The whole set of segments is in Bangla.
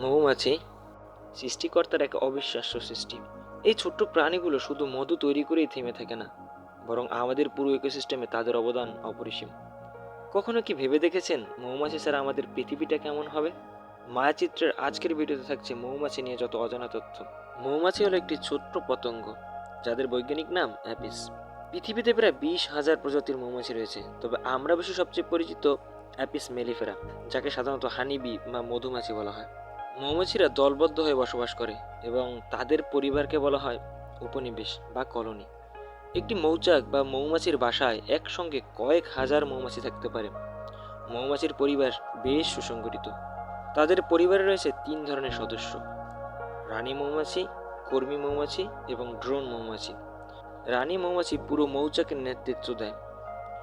মৌমাছি সৃষ্টিকর্তার এক অবিশ্বাস্য সৃষ্টি। এই ছোট্ট প্রাণীগুলো শুধু মধু তৈরি করেই থেমে থাকে না, বরং আমাদের পুরো ইকোসিস্টেমে তাদের অবদান অপরিসীম। কখনো কি ভেবে দেখেছেন মৌমাছি ছাড়া আমাদের পৃথিবীটা কেমন হবে? মায়াচিত্রের আজকের ভিডিওতে থাকছে মৌমাছি নিয়ে যত অজানা তথ্য। মৌমাছি হলো একটি ছোট্ট পতঙ্গ, যাদের বৈজ্ঞানিক নাম অ্যাপিস। পৃথিবীতে প্রায় বিশ হাজার প্রজাতির মৌমাছি রয়েছে, তবে আমরা বেশি সবচেয়ে পরিচিত অ্যাপিস মেলিফেরা, যাকে সাধারণত হানিবি বা মধুমাছি বলা হয়। মৌমাছিরা দলবদ্ধ হয়ে বসবাস করে এবং তাদের পরিবারকে বলা হয় উপনিবেশ বা কলোনি। একটি মৌচাক বা মৌমাছির বাসায় একসঙ্গে কয়েক হাজার মৌমাছি থাকতে পারে। মৌমাছির পরিবার বেশ সুসংগঠিত। তাদের পরিবারে রয়েছে তিন ধরনের সদস্য। রানী মৌমাছি, কর্মী মৌমাছি এবং ড্রোন মৌমাছি। রানী মৌমাছি পুরো মৌচাকের নেতৃত্ব দেয়।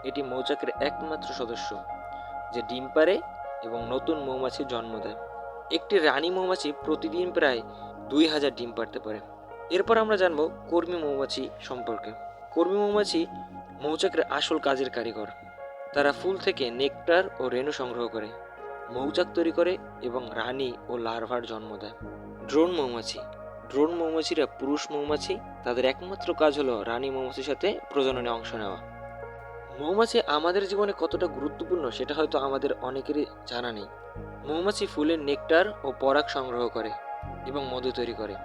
এটি মৌচাকের একমাত্র সদস্য, যে ডিম পারে এবং নতুন মৌমাছি জন্ম দেয়। একটি রানী মৌমাছি প্রতিদিন প্রায় দুই হাজার ডিম পারতে পারে। এরপর আমরা জানব কর্মী মৌমাছি সম্পর্কে। কর্মী মৌমাছি মৌচাকের আসল কাজের কারিগর। তারা ফুল থেকে নেকটার ও রেণু সংগ্রহ করে, মৌচাক তৈরি করে এবং রানী ও লার্ভার জন্ম দেয়। ড্রোন মৌমাছি। ড্রোন মৌমাছিরা পুরুষ মৌমাছি, তাদের একমাত্র কাজ হলো রানী মৌমাছির সাথে প্রজননে অংশ নেওয়া। মৌমাছি আমাদের জীবনে কতটা গুরুত্বপূর্ণ সেটা হয়তো আমাদের অনেকেরই জানা নেই। মৌমাছি ফুলের নেকটার ও পরাগ সংগ্রহ করে এবং মধু তৈরি করে।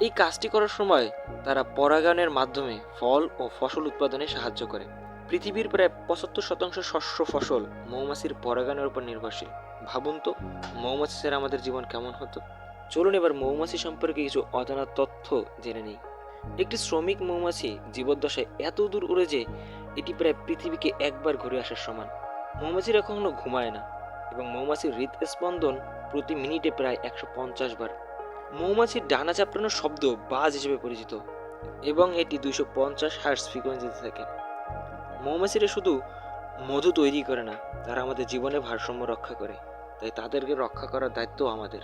এই কাজটি করার সময় তারা পরাগায়নের মাধ্যমে ফল ও ফসল উৎপাদনে সাহায্য করে। পৃথিবীর প্রায় পঁচাত্তর শতাংশ শস্য ফসল মৌমাছির পরাগায়নের উপর নির্ভরশীল। ভাবুন তো, মৌমাছি ছাড়া আমাদের জীবন কেমন হতো? চলুন এবার মৌমাছি সম্পর্কে কিছু অজানা তথ্য জেনে নিই। একটি শ্রমিক মৌমাছি জীবদ্দশায় এত দূর উড়ে যে এটি প্রায় পৃথিবীকে একবার ঘুরে আসার সমান। মৌমাছিরা কখনো ঘুমায় না এবং মৌমাছির হৃদস্পন্দন প্রতি মিনিটে প্রায় একশো পঞ্চাশ বার। মৌমাছির ডানা চাপড়ানোর শব্দ বাজ হিসেবে পরিচিত এবং এটি দুইশো পঞ্চাশ হার্স ফ্রিকোয়েন্সিতে থাকে। মৌমাছিরা শুধু মধু তৈরি করে না, তারা আমাদের জীবনে ভারসাম্য রক্ষা করে, তাই তাদেরকে রক্ষা করার দায়িত্ব আমাদের।